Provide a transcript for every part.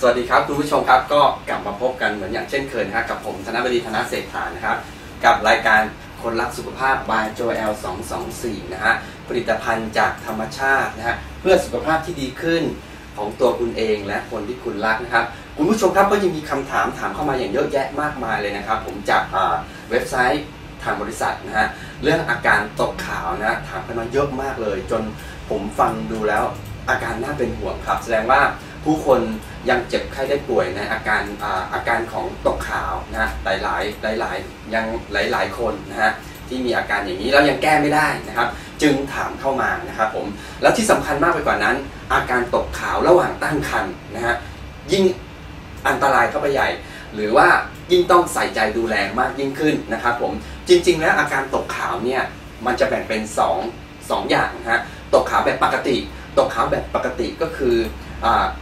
สวัสดีครับคุณผู้ชมครับก็กลับมาพบกันเหมือนอย่างเช่นเคยนะครับกับผมธนบดีธนเศรษฐานะครับ กับรายการคนรักสุขภาพ by Joel 224นะฮะผลิตภัณฑ์จากธรรมชาตินะฮะเพื่อสุขภาพที่ดีขึ้นของตัวคุณเองและคนที่คุณรักนะครับคุณผู้ชมครับก็ยังมีคำถามถามเข้ามาอย่างเยอะแยะมากมายเลยนะครับ ผมจากเว็บไซต์ทางบริษัทนะฮะเรื่องอาการตกขาวนะถามกันมาเยอะมากเลย จนผมฟังดูแล้วอาการน่าเป็นห่วงครับ แสดงว่า ผู้คนยังเจ็บไข้ได้ป่วยในอาการอาอาการของตกขาวนะฮะหลายหลายหลายยังหลายหลายคนนะฮะที่มีอาการอย่างนี้แล้วยังแก้ไม่ได้นะครับ จึงถามเข้ามานะครับผมแล้วที่สำคัญมากไปกว่านั้น อาการตกขาวระหว่างตั้งครรภ์นะฮะยิ่งอันตรายเข้าไปใหญ่ หรือว่ายิ่งต้องใส่ใจดูแลมากยิ่งขึ้นนะครับผมจริง ๆ แล้วอาการตกขาวเนี่ยมันจะแบ่งเป็น2องสองอย่างนะฮะตกขาวแบบปกติ ตกขาวแบบปกติก็คือ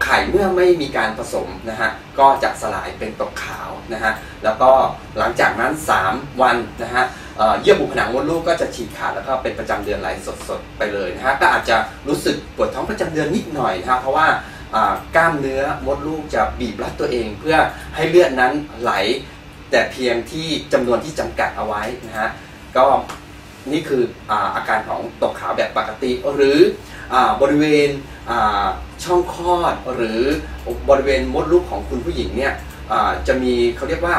ไข่เมื่อไม่มีการผสมนะฮะก็จะสลายเป็นตกขาวนะฮะแล้วก็หลังจากนั้น 3 วันนะฮะเยื่อบุผนังมดลูกก็จะฉีกขาดแล้วก็เป็นประจำเดือนไหลสดๆไปเลยนะฮะก็อาจจะรู้สึกปวดท้องประจำเดือนนิดหน่อยนะฮะเพราะว่าอ่ากล้ามเนื้อมดลูกจะบีบรัดตัวเอง เพื่อให้เลือดนั้นไหล แต่เพียงที่จำนวนที่จำกัดเอาไว้นะฮะก็ นี่คืออาอาการของตกขาวแบบปกติ หรืออบริเวณช่องคลอด หรือบริเวณมดลูกของคุณผู้หญิงเนี่ยจะมีเขาเรียกว่า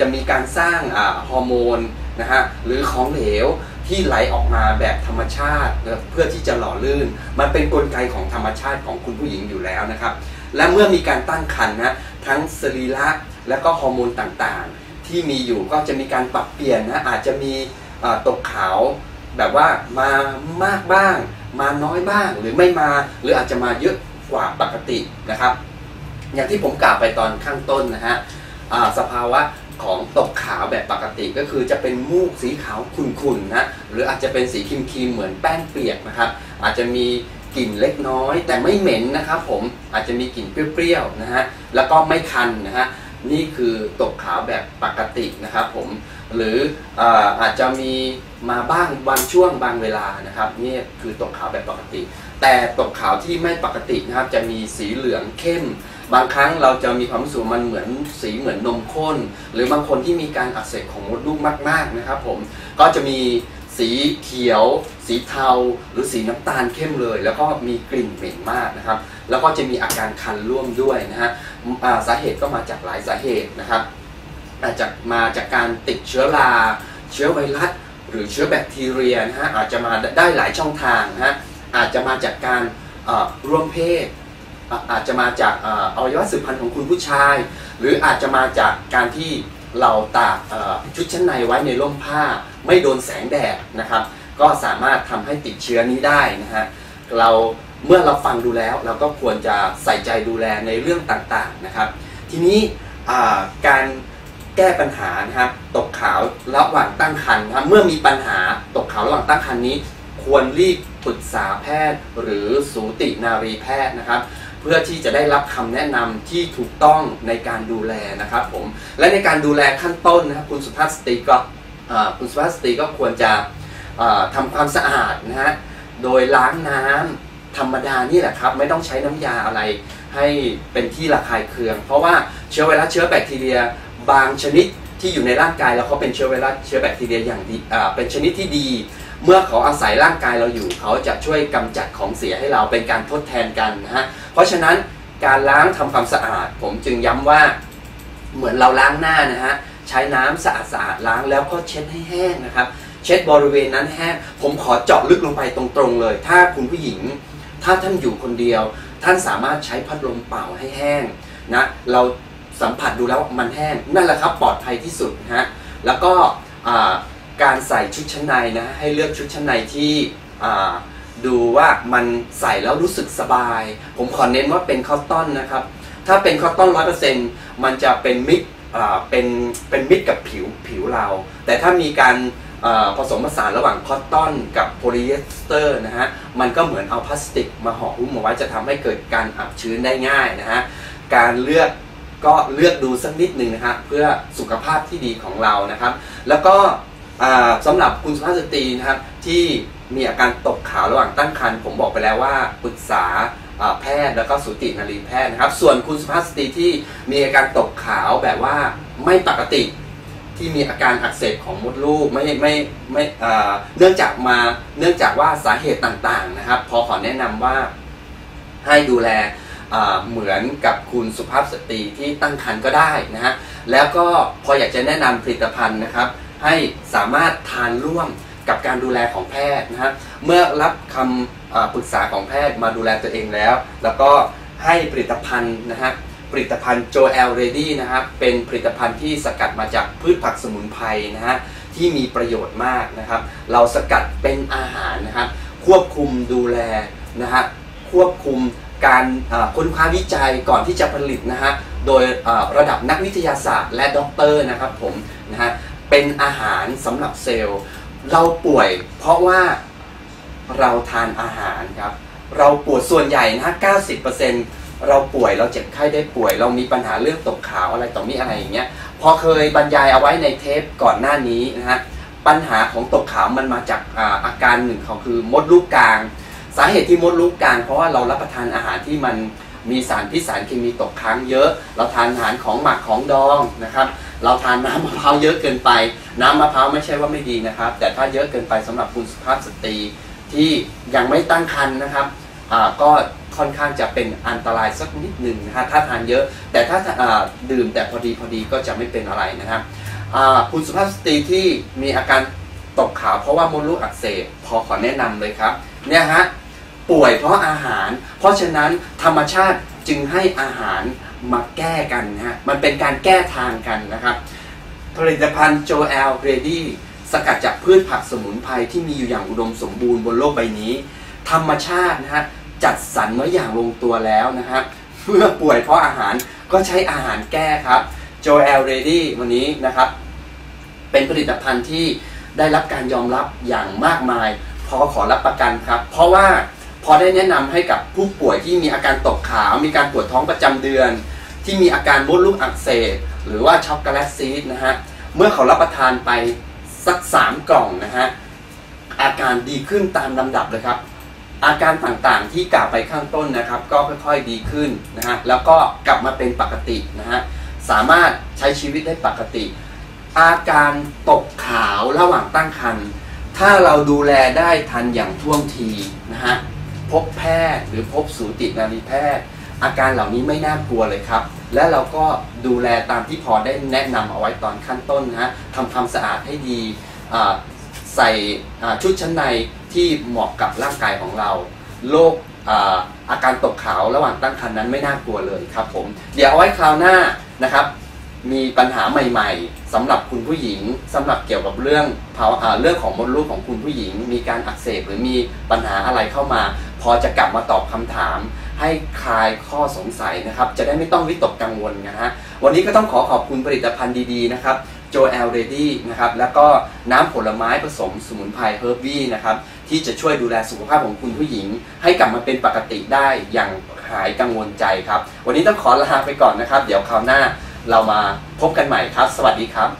จะมีการสร้างอาฮอร์โมนนะฮะหรือของเหลวที่ไหลออกมาแบบธรรมชาติเพื่อที่จะหล่อลื่น มันเป็นกลไกของธรรมชาติของคุณผู้หญิงอยู่แล้วนะครับ และเมื่อมีการตั้งครรภ์นะทั้งสรีระและก็ฮอร์โมนต่างๆ ที่มีอยู่ก็จะมีการปรับเปลี่ยนนะอาจจะมี ตกขาวแบบว่ามามากบ้าง มาน้อยบ้างหรือไม่มา หรืออาจจะมาเยอะกว่าปกตินะครับ อย่างที่ผมกล่าวไปตอนข้างต้นนะฮะสภาวะของตกขาวแบบปกติก็คือจะเป็นมูกสีขาวขุ่นๆนะหรืออาจจะเป็นสีครีมๆเหมือนแป้งเปียกนะครับ อาจจะมีกลิ่นเล็กน้อย แต่ไม่เหม็นนะครับผมอาจจะมีกลิ่นเปรี้ยวๆนะฮะแล้วก็ไม่คันนะฮะนี่คือตกขาวแบบปกตินะครับผม หรืออาอาจจะมีมาบ้างบางช่วงบางเวลานะครับนี่คือตกขาวแบบปกติ แต่ตกขาวที่ไม่ปกตินะครับจะมีสีเหลืองเข้ม บางครั้งเราจะมีความรู้สึกมันเหมือนสีเหมือนนมข้น หรือบางคนที่มีการอักเสบของมดลูกมาก ๆนะครับ ผมก็จะมีสีเขียว สีเทา หรือสีน้ำตาลเข้มเลย แล้วก็มีกลิ่นเหม็นมากนะครับ แล้วก็จะมีอาการคันร่วมด้วยนะฮะสาเหตุก็มาจากหลายสาเหตุนะครับ อาจจะมาจากการติดเชื้อรา เชื้อไวรัส หรือเชื้อแบคทีเรียนะฮะอาจจะมาได้หลายช่องทางนะฮะอาจจะมาจากการร่วมเพศ อาจจะมาจากอวัยวะสืบพันธุ์ของคุณผู้ชาย หรืออาจจะมาจากการที่เราตากชุดชั้นในไว้ในร่มผ้า ไม่โดนแสงแดดนะครับ ก็สามารถทำให้ติดเชื้อนี้ได้นะฮะเราเมื่อเราฟังดูแล้วเราก็ควรจะใส่ใจดูแลในเรื่องต่างๆนะครับ ทีนี้การ แก้ปัญหานะครับตกขาวระหว่างตั้งครรภ์นะครับเมื่อมีปัญหาตกขาวระหว่างตั้งครรภ์นี้ ควรรีบปรึกษาแพทย์ หรือสูตินารีแพทย์นะครับ เพื่อที่จะได้รับคำแนะนำที่ถูกต้องในการดูแลนะครับผมและในการดูแลขั้นต้นนะครับคุณสุภาพสตรีก็คุณสุภาพสตรีก็ควรจะอ่าทำความสะอาดนะฮะโดยล้างน้ำธรรมดานี่แหละครับ ไม่ต้องใช้น้ำยาอะไรให้เป็นที่ระคายเคือง เพราะว่าเชื้อไวรัสเชื้อแบคทีเรีย บางชนิดที่อยู่ในร่างกายแล้วเขาเป็นเชื้อไวรัสเชื้อแบคทีเรียอย่างดีเป็นชนิดที่ดี เมื่อเขาอาศัยร่างกายเราอยู่ เขาจะช่วยกำจัดของเสียให้เราเป็นการทดแทนกันนะฮะเพราะฉะนั้นการล้างทำความสะอาด ผมจึงย้ำว่าเหมือนเราล้างหน้านะฮะใช้น้ำสะอาดสะอาดล้างแล้วก็เช็ดให้แห้งนะครับ เช็ดบริเวณนั้นแห้งผมขอเจาะลึกลงไปตรงๆเลย ถ้าคุณผู้หญิง ถ้าท่านอยู่คนเดียว ท่านสามารถใช้พัดลมเป่าให้แห้งนะเรา สัมผัสดูแล้วมันแห้งนั่นแหละครับปลอดภัยที่สุดนะฮะแล้วก็การใส่ชุดชั้นในนะให้เลือกชุดชั้นในที่ดูว่ามันใส่แล้วรู้สึกสบาย ผมขอเน้นว่าเป็นคอตตอนนะครับ ถ้าเป็นคอตตอนร้อยเปอร์เซ็นต์มันจะเป็นมิตรอ่าเป็นเป็นมิตรกับผิวผิวเรา แต่ถ้ามีการผสมผสานระหว่างคอตตอนกับโพลีเอสเตอร์นะฮะ มันก็เหมือนเอาพลาสติกมาห่อหุ้มเอาไว้จะทำให้เกิดการอับชื้นได้ง่ายนะฮะ การเลือก ก็เลือกดูสักนิดหนึ่งนะฮะเพื่อสุขภาพที่ดีของเรานะครับ แล้วก็อ่าสำหรับคุณสุภาพสตรีนะครับที่มีอาการตกขาวระหว่างตั้งครรภ์ผมบอกไปแล้วว่าปรึกษาแพทย์แล้วก็สูตินรีแพทย์นะครับ ส่วนคุณสุภาพสตรีที่มีอาการตกขาวแบบว่าไม่ปกติที่มีอาการอักเสบของมดลูกไม่ไม่ไม่เนื่องจากมาเนื่องจากว่าสาเหตุต่างๆนะครับ พอขอแนะนำว่าให้ดูแล เหมือนกับคุณสุภาพสตรีที่ตั้งครรภ์ก็ได้นะฮะแล้วก็พออยากจะแนะนำผลิตภัณฑ์นะครับ ให้สามารถทานร่วมกับการดูแลของแพทย์นะฮะเมื่อรับคำปรึกษาของแพทย์มาดูแลตัวเองแล้ว แล้วก็ให้ผลิตภัณฑ์นะฮะผลิตภัณฑ์โจแอลเรดี้นะครับเป็นผลิตภัณฑ์ที่สกัดมาจากพืชผักสมุนไพรนะฮะที่มีประโยชน์มากนะครับ เราสกัดเป็นอาหารนะครับควบคุมดูแลนะฮะควบคุม การค้นคว้าวิจัยก่อนที่จะผลิตนะฮะโดยระดับนักวิทยาศาสตร์และด็อกเตอร์นะครับผมนะฮะเป็นอาหารสำหรับเซลล์ เราป่วยเพราะว่าเราทานอาหารครับเราปวดส่วนใหญ่นะฮะ90%เราป่วยเราเจ็บไข้ได้ป่วย เรามีปัญหาเรื่องตกขาวอะไรต่อมีอะไรอย่างเงี้ยพอเคยบรรยายเอาไว้ในเทปก่อนหน้านี้นะฮะปัญหาของตกขาวมันมาจากอาอาการหนึ่งของคือมดลูกกลาง สาเหตุที่มดลูกกลางเพราะว่าเรารับประทานอาหารที่มันมีสารพิษสารเคมีตกค้างเยอะ เราทานอาหารของหมักของดองนะครับ เราทานน้ำมะพร้าวเยอะเกินไป น้ำมะพร้าวไม่ใช่ว่าไม่ดีนะครับ แต่ถ้าเยอะเกินไปสำหรับคุณสุภาพสตรีที่ยังไม่ตั้งครรภ์นะครับก็ค่อนข้างจะเป็นอันตรายสักนิดหนึ่งนะฮะถ้าทานเยอะ แต่ถ้าดื่มแต่พอดีพอดีก็จะไม่เป็นอะไรนะครับคุณสุภาพสตรีที่มีอาการตกขาวเพราะว่ามดลูกอักเสบพอขอแนะนำเลยครับเนี่ยฮะ ป่วยเพราะอาหาร เพราะฉะนั้นธรรมชาติจึงให้อาหารมาแก้กันนะฮะ มันเป็นการแก้ทางกันนะครับ ผลิตภัณฑ์โจแอลเรดี้สกัดจากพืชผักสมุนไพรที่มีอยู่อย่างอุดมสมบูรณ์บนโลกใบนี้ ธรรมชาตินะฮะจัดสรรไว้อย่างลงตัวแล้วนะฮะเมื่อป่วยเพราะอาหารก็ใช้อาหารแก้ครับโจแอลเรดี้วันนี้นะครับ เป็นผลิตภัณฑ์ที่ได้รับการยอมรับอย่างมากมายพอขอรับประกันครับ เพราะว่า พอได้แนะนำให้กับผู้ป่วยที่มีอาการตกขาว มีการปวดท้องประจำเดือน ที่มีอาการมดลูกอักเสบหรือว่าช็อกโกแลตซีดนะฮะเมื่อเขารับประทานไปสักสามกล่องนะฮะอาการดีขึ้นตามลำดับเลยครับ อาการต่างๆที่กล่าวไปข้างต้นนะครับ ก็ค่อยๆดีขึ้นนะฮะแล้วก็กลับมาเป็นปกตินะฮะสามารถใช้ชีวิตได้ปกติ อาการตกขาวระหว่างตั้งครรภ์ถ้าเราดูแลได้ทันอย่างท่วงทีนะฮะ พบแพทย์หรือพบสูตินารีแพทย์ อาการเหล่านี้ไม่น่ากลัวเลยครับ และเราก็ดูแลตามที่พอได้แนะนำเอาไว้ตอนขั้นต้นนะฮะทำความสะอาดให้ดีใส่ชุดชั้นในที่เหมาะกับร่างกายของเราโรคอาอาการตกขาวระหว่างตั้งครรภ์นั้นไม่น่ากลัวเลยครับผม เดี๋ยวเอาไว้คราวหน้านะครับ มีปัญหาใหม่ ๆสำหรับคุณผู้หญิงสำหรับเกี่ยวกับเรื่องภาวะเรื่องของมดลูกของคุณผู้หญิง มีการอักเสบหรือมีปัญหาอะไรเข้ามา พอจะกลับมาตอบคำถาม ให้คลายข้อสงสัยนะครับ จะได้ไม่ต้องวิตกกังวลนะฮะวันนี้ก็ต้องขอขอบคุณผลิตภัณฑ์ดีๆนะครับโจแอลเรดี้นะครับแล้วก็น้ำผลไม้ผสมสมุนไพรเฮอร์บี้นะครับที่จะช่วยดูแลสุขภาพของคุณผู้หญิง ให้กลับมาเป็นปกติได้อย่างหายกังวลใจครับ วันนี้ต้องขอลาไปก่อนนะครับ เดี๋ยวคราวหน้า เรามาพบกันใหม่ครับ สวัสดีครับ